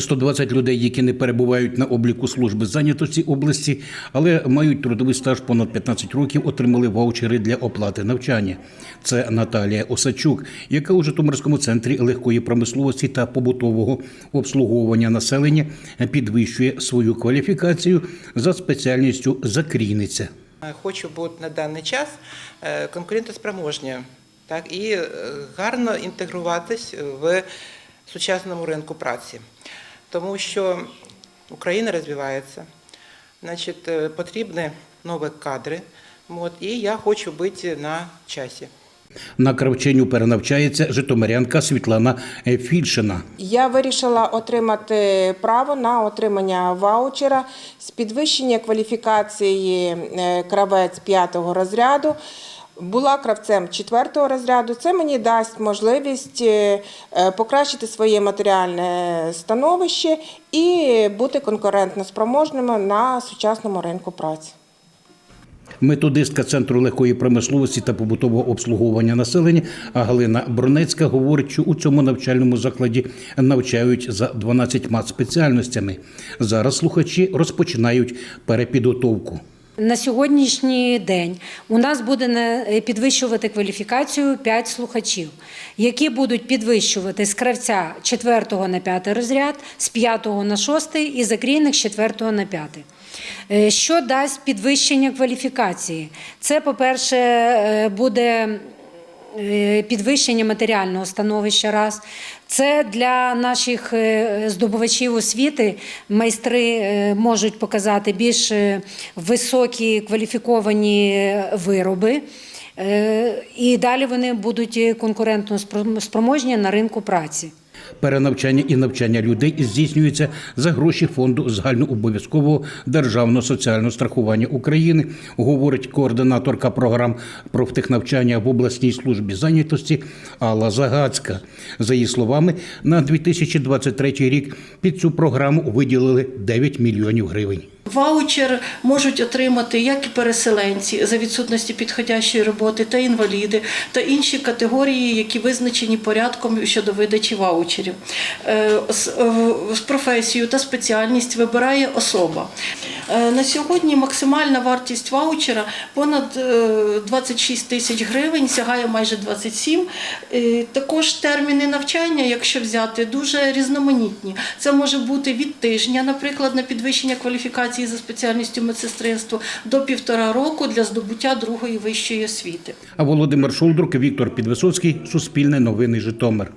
120 людей, які не перебувають на обліку служби зайнятості області, але мають трудовий стаж понад 15 років, отримали ваучери для оплати навчання. Це Наталія Осачук, яка у Житомирському центрі легкої промисловості та побутового обслуговування населення підвищує свою кваліфікацію за спеціальністю закрійниця. Хочу бути на даний час е, конкурентоспроможною так, і е, гарно інтегруватись в сучасному ринку праці. Тому що Україна розвивається, значить, е, потрібні нові кадри. От, і я хочу бути на часі. На кравченню перенавчається житомирянка Світлана Фільшина. Я вирішила отримати право на отримання ваучера з підвищення кваліфікації е, кравець п'ятого розряду. Була кравцем четвертого розряду. Це мені дасть можливість е, е, покращити своє матеріальне становище і бути конкурентноспроможними на сучасному ринку праці. Методистка центру легкої промисловості та побутового обслуговування населення Галина Бронецька говорить, що у цьому навчальному закладі навчають за 12 спеціальностями. Зараз слухачі розпочинають перепідготовку. На сьогоднішній день у нас буде підвищувати кваліфікацію 5 слухачів, які будуть підвищувати з кравця 4 на 5 розряд, з 5 на 6 і закрійних з 4 на 5. Е, Що дасть підвищення кваліфікації? Це, по-перше, е, буде е, підвищення матеріального становища раз. Це для наших е, здобувачів освіти майстри е, можуть показати більш е, високі кваліфіковані е, вироби. Е, І далі вони будуть конкурентно спроможні на ринку праці. Перенавчання і навчання людей здійснюється за гроші фонду загальнообов'язкового державного соціального страхування України, говорить координаторка програм профтехнавчання в обласній службі зайнятості Алла Загацька. За її словами, на 2023 рік під цю програму виділили 9 мільйонів гривень. Ваучер можуть отримати як і переселенці за відсутності підходящої роботи, та інваліди, та інші категорії, які визначені порядком щодо видачі ваучерів. Е, З з професію та спеціальність вибирає особа. Е, На сьогодні максимальна вартість ваучера понад е, 26 тисяч гривень, сягає майже 27. Е, Також терміни навчання, якщо взяти, дуже різноманітні. Це може бути від тижня, наприклад, на підвищення кваліфікації за спеціальністю медсестринства, до півтора року для здобуття другої вищої освіти. А Володимир Шулдрук, Віктор Підвисоцький, Суспільне новини Житомир.